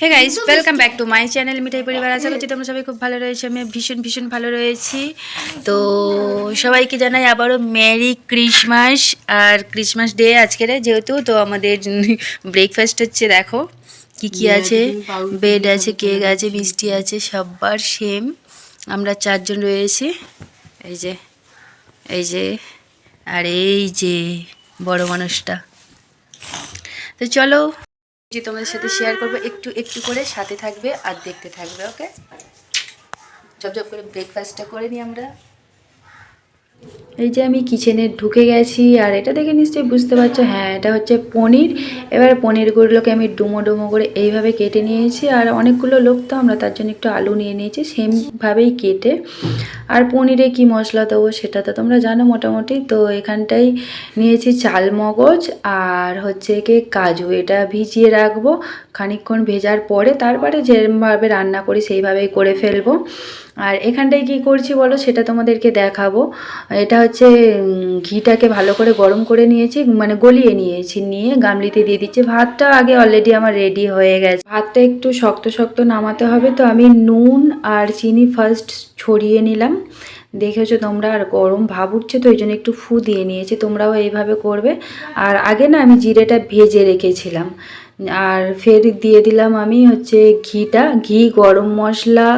Hey guys welcome back to my channel মিঠাই পরিবার আশা করছি তোমরা সবাই খুব ভালো রয়েছে আমি ভীষণ ভীষণ ভালো রয়েছি তো সবাইকে জানাই আবারও মেরি ক্রিসমাস আর ক্রিসমাস ডে আজকের যেহেতু তো আমাদের ব্রেকফাস্ট হচ্ছে দেখো কি কি আছে বেড আছে কেক আছে মিষ্টি আছে সববার সেম আমরা চারজন রয়েছি এই যে এই যে আর এই যে বড় মানুষটা। তো চলো যে তোমাদের সাথে শেয়ার করবে, একটু একটু করে সাথে থাকবে আর দেখতে থাকবে ওকে জব করে ব্রেকফাস্টটা করে নিই আমরা। এই যে আমি কিচেনে ঢুকে গেছি, আর এটা দেখে নিশ্চয়ই বুঝতে পারছ হ্যাঁ এটা হচ্ছে পনির। এবার পনিরগুলোকে আমি ডুমো ডুমো করে এইভাবে কেটে নিয়েছি, আর অনেকগুলো লোক তো আমরা তার জন্য একটু আলু নিয়ে নিয়েছি, সেমভাবেই কেটে। আর পনিরে কি মশলা দেবো সেটা তো তোমরা জানো মোটামুটি, তো এখানটাই নিয়েছি চাল মগজ আর হচ্ছে কি কাজু, এটা ভিজিয়ে রাখব, খানিকক্ষণ ভেজার পরে তারপরে যেভাবে রান্না করি সেইভাবেই করে ফেলব। আর এখানটায় কি করছি বলো সেটা তোমাদেরকে দেখাবো। এটা হচ্ছে ঘিটাকে ভালো করে গরম করে নিয়েছি মানে গলিয়ে নিয়েছি, নিয়ে গামলিতে দিয়ে দিচ্ছি। ভাতটা আগে অলরেডি আমার রেডি হয়ে গেছে। ভাতটা একটু শক্ত শক্ত নামাতে হবে তো আমি নুন আর চিনি ফার্স্ট ছড়িয়ে নিলাম। দেখেছ তোমরা আর গরম ভাব উঠছে তো ওই জন্য একটু ফু দিয়ে নিয়েছি, তোমরাও এইভাবে করবে। আর আগে না আমি জিরেটা ভেজে রেখেছিলাম। আর ফের দিয়ে দিলাম আমি হচ্ছে ঘিটা, ঘি, গরম মশলা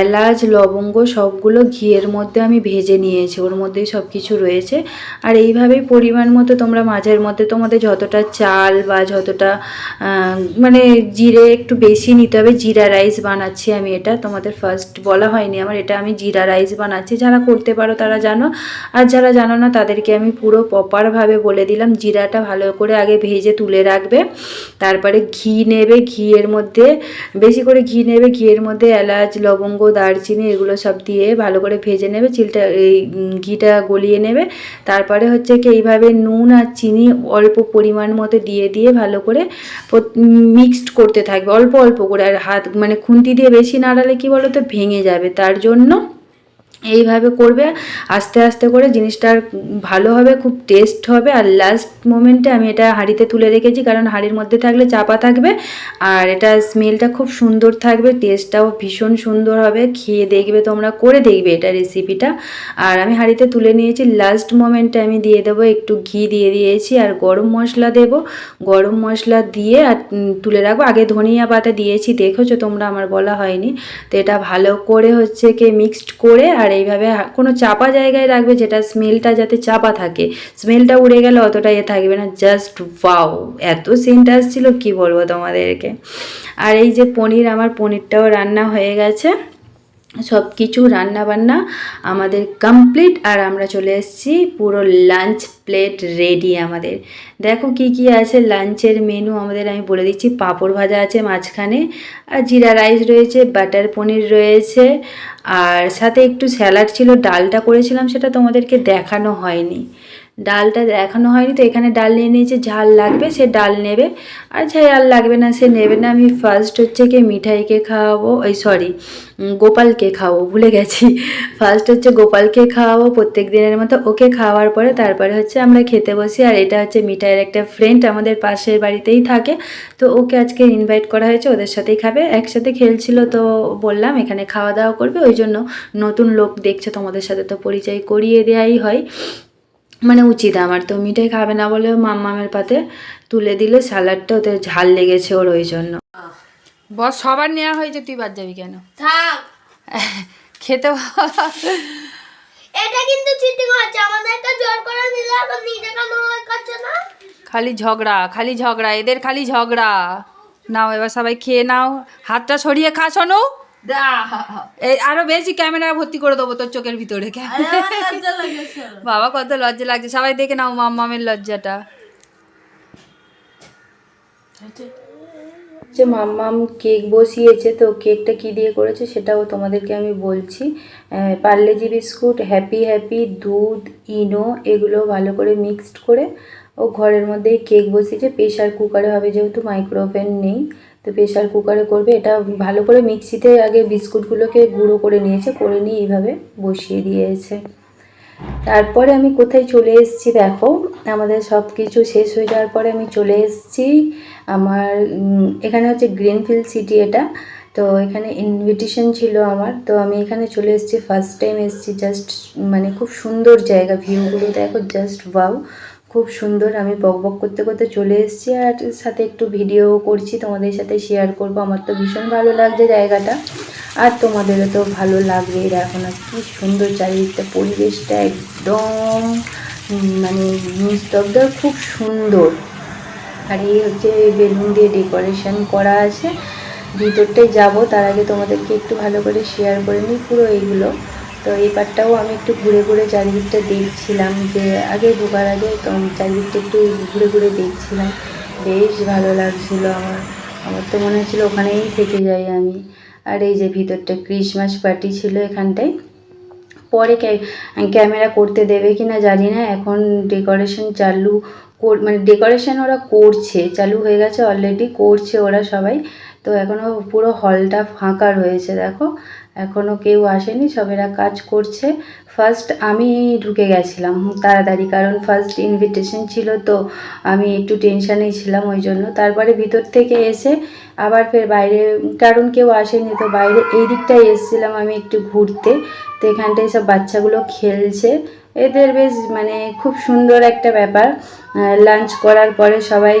এলাচ, লবঙ্গ সবগুলো ঘিয়ের মধ্যে আমি ভেজে নিয়েছি। ওর মধ্যেই সব কিছু রয়েছে। আর এইভাবেই পরিমাণ মতো তোমরা মাঝের মধ্যে তোমাদের যতটা চাল বা যতটা মানে জিরে একটু বেশি নিতে হবে। জিরা রাইস বানাচ্ছি আমি এটা। তোমাদের ফার্স্ট বলা হয়নি আমার, এটা আমি জিরা রাইস বানাচ্ছি। যারা করতে পারো তারা জানো। আর যারা জানো না তাদেরকে আমি পুরো প্রপারভাবে বলে দিলাম। জিরাটা ভালো করে আগে ভেজে তুলে রাখবে। তারপরে ঘি নেবে, ঘিয়ের মধ্যে, বেশি করে ঘি নেবে, ঘিয়ের মধ্যে এলাচ, লবঙ্গ দারচিনি এগুলো সব দিয়ে ভালো করে ভেজে নেবে, চিলটা, এই ঘিটা গলিয়ে নেবে। তারপরে হচ্ছে কি এইভাবে নুন আর চিনি অল্প পরিমাণ মতো দিয়ে দিয়ে ভালো করে মিক্সড করতে থাকবে, অল্প অল্প করে। আর হাত মানে খুন্তি দিয়ে বেশি নাড়ালে কি বলো তো ভেঙে যাবে। তার জন্য এইভাবে করবে, আস্তে আস্তে করে জিনিসটার ভালো হবে, খুব টেস্ট হবে। আর লাস্ট মোমেন্টে আমি এটা হাঁড়িতে তুলে রেখেছি, কারণ হাঁড়ির মধ্যে থাকলে চাপা থাকবে। আর এটা স্মেলটা খুব সুন্দর থাকবে টেস্টটাও ভীষণ সুন্দর হবে। খেয়ে দেখবে তোমরা, করে দেখবে এটা রেসিপিটা আর আমি হাঁড়িতে তুলে নিয়েছি লাস্ট মোমেন্টে আমি দিয়ে দেবো, একটু ঘি দিয়ে দিয়েছি, আর গরম মশলা দেব। গরম মশলা দিয়ে আর তুলে রাখব। আগে ধনিয়া পাতা দিয়েছি, দেখেছ তোমরা, আমার বলা হয়নি। তো এটা ভালো করে হচ্ছে কি মিক্সড করে, আর এইভাবে কোনো চাপা জায়গায় রাখবে যেটা স্মেলটা যাতে চাপা থাকে। স্মেলটা উড়ে গেলে অতটা এ থাকবে না জাস্ট ওয়াও এত সেন্ট আসছিল, কি বলব তোমাদেরকে? আর এই যে পনির, আমার পনিরটাও রান্না হয়ে গেছে। সব কিছু রান্না বান্না আমাদের কমপ্লিট আর আমরা চলে এসেছি পুরো লাঞ্চ প্লেট রেডি আমাদের। দেখো কি কি আছে লাঞ্চের মেনু আমাদের আমি বলে দিচ্ছি, পাঁপড় ভাজা আছে মাঝখানে, আর জিরা রাইস রয়েছে বাটার পনির রয়েছে, আর সাথে একটু স্যালাড ছিল, ডালটা করেছিলাম, সেটা তোমাদেরকে দেখানো হয়নি। ডালটা দেখানো হয়নি, তো এখানে ডাল নিয়ে নিয়েছে, ঝাল লাগবে, সে ডাল নেবে। আর ঝাল লাগবে না, সে নেবে না, আমি ফার্স্ট হচ্ছে কি মিঠাইকে খাওয়াবো, ওই সরি গোপালকে খাওয়াবো, ভুলে গেছি। ফার্স্ট হচ্ছে গোপালকে খাওয়াবো, প্রত্যেক দিনের মতো ওকে খাওয়ার পরে তারপরে হচ্ছে আমরা খেতে বসি, আর এটা হচ্ছে মিঠাইয়ের একটা ফ্রেন্ড আমাদের পাশের বাড়িতেই থাকে, তো ওকে আজকে ইনভাইট করা হয়েছে, ওদের সাথেই খাবে, একসাথে খেলছিল তো বললাম, এখানে খাওয়া দাওয়া করবে, ওই জন্য নতুন লোক দেখছে, তোমাদের সাথে তো পরিচয় করিয়ে দেওয়াই হয়। মানে উচিত আমার তো মিঠাই খাবে না বলে মাম্মামের পাতে তুলে দিলে স্যালাডটা ওদের ঝাল লেগেছে ওর ওই জন্য। বস সবার নেওয়া হয়েছে তুই বাদ যাবি কেন? থাক। খেতে এটা কিন্তু চিটিং হচ্ছে আমাদেরকে জোর করে নিলে আবার নিজে কেন করছে না? খালি ঝগড়া খালি ঝগড়া এদের খালি ঝগড়া। নাও এবার সবাই খেয়ে নাও। হাতটা সরিয়ে খা শোনো এই আরও বেশি ক্যামেরা ভর্তি করে দেবো তোর চোখের ভিতরে। বাবা কত লজ্জা লাগছে। সবাই দেখে নাও মাম্মামের লজ্জাটা। যে মাম্মাম কেক বসিয়েছে তো কেকটা কি দিয়ে করেছে সেটাও তোমাদেরকে আমি বলছি। পার্লেজি বিস্কুট হ্যাপি হ্যাপি দুধ ইনো এগুলো ভালো করে মিক্সড করে ও ঘরের মধ্যে কেক বসিয়েছে। প্রেশার কুকারে হবে যেহেতু মাইক্রোওভেন নেই। তো প্রেশার কুকারে করবে। এটা ভালো করে মিক্সিতে আগে বিস্কুটগুলোকে গুঁড়ো করে নিয়েছে, করে নিয়ে এইভাবে বসিয়ে দিয়েছে। তারপরে আমি কোথায় চলে এসেছি দেখো, আমাদের সব কিছু শেষ হয়ে যাওয়ার পরে আমি চলে এসেছি আমার এখানে হচ্ছে গ্রিনফিল্ড সিটি এটা। তো এখানে ইনভিটেশন ছিল আমার। তো আমি এখানে চলে এসেছি ফার্স্ট টাইম এসেছি জাস্ট মানে খুব সুন্দর জায়গা ভিউগুলো দেখো জাস্ট ওয়াও খুব সুন্দর, আমি বক বক করতে করতে চলে এসেছি আর সাথে একটু ভিডিও করছি, তোমাদের সাথে শেয়ার করব। আমার তো ভীষণ ভালো লাগছে জায়গাটা। আর তোমাদেরও তো ভালো লাগবেই দেখো না কি সুন্দর চারিদিকটা, পরিবেশটা একদম মানে নিস্তব্ধ, খুব সুন্দর। আর এই হচ্ছে বেলুন দিয়ে ডেকোরেশন করা আছে। ভিতরটায় যাব, তার আগে তোমাদেরকে একটু ভালো করে শেয়ার করে নিই পুরো এইগুলো তো এই পার্টটাও আমি একটু ঘুরে ঘুরে চারিদিকটা দেখছিলাম যে আগে ঢোকার আগে চারিদিকটা একটু ঘুরে ঘুরে দেখছিলাম। বেশ ভালো লাগছিল আমার। আমার তো মনে হচ্ছিল ওখানেই থেকে যাই আমি। আর এই যে ভিতরটা ক্রিসমাস পার্টি ছিল এখানটায়। পরে ক্যামেরা করতে দেবে কি না জানি না। এখন ডেকোরেশন চালু মানে ডেকোরেশন ওরা করছে। চালু হয়ে গেছে অলরেডি, করছে ওরা সবাই। তো এখনও পুরো হলটা ফাঁকা রয়েছে, দেখো। এখনও কেউ আসেনি, সবেরা কাজ করছে। ফার্স্ট আমি ঢুকে গেছিলাম, তাড়াতাড়ি, কারণ ফার্স্ট ইনভিটেশন ছিল তো আমি একটু টেনশানেই ছিলাম ওই জন্য। তারপরে ভিতর থেকে এসে আবার ফের বাইরে, কারণ কেউ আসেনি তো বাইরে এই দিকটায় এসেছিলাম আমি একটু ঘুরতে। তো এখানটায় সব বাচ্চাগুলো খেলছে। এদের বেশ মানে খুব সুন্দর একটা ব্যাপার। লাঞ্চ করার পরে সবাই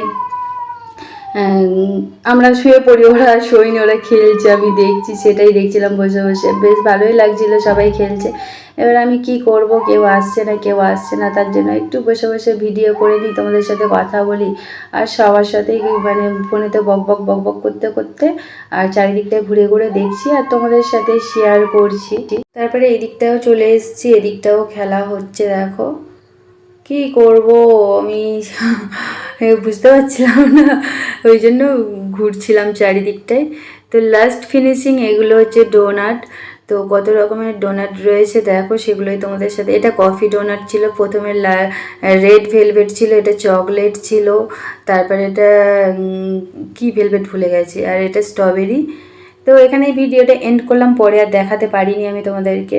আমরা শুয়ে পড়ি, ওরা শোয়নি, ওরা খেলছে, আমি দেখছি, সেটাই দেখছিলাম বসে বসে। বেশ ভালোই লাগছিল, সবাই খেলছে। এবার আমি কি করব, কেউ আসছে না, কেউ আসছে না, তার জন্য একটু বসে বসে ভিডিও করে নিই, তোমাদের সাথে কথা বলি। আর সবার সাথেই মানে ফোনেতে বক বক বক বক করতে করতে, আর চারিদিকটা ঘুরে ঘুরে দেখছি, আর তোমাদের সাথে শেয়ার করছি। তারপরে এদিকটাও চলে এসেছি, এদিকটাও খেলা হচ্ছে, দেখো। কি করব? আমি বুঝতে পারছিলাম না। ওই জন্য ঘুরছিলাম চারিদিকটায়। তো লাস্ট ফিনিশিং এগুলো হচ্ছে ডোনাট তো কত রকমের ডোনাট রয়েছে দেখো, সেগুলোই তোমাদের সাথে। এটা কফি ডোনাট ছিল, প্রথমে রেড ভেলভেট ছিল, এটা চকলেট ছিল। তারপরে এটা কি ভেলভেট ভুলে গেছি, আর এটা স্ট্রবেরি তো এখানে ভিডিওটা এন্ড করলাম, পরে আর দেখাতে পারিনি আমি তোমাদেরকে।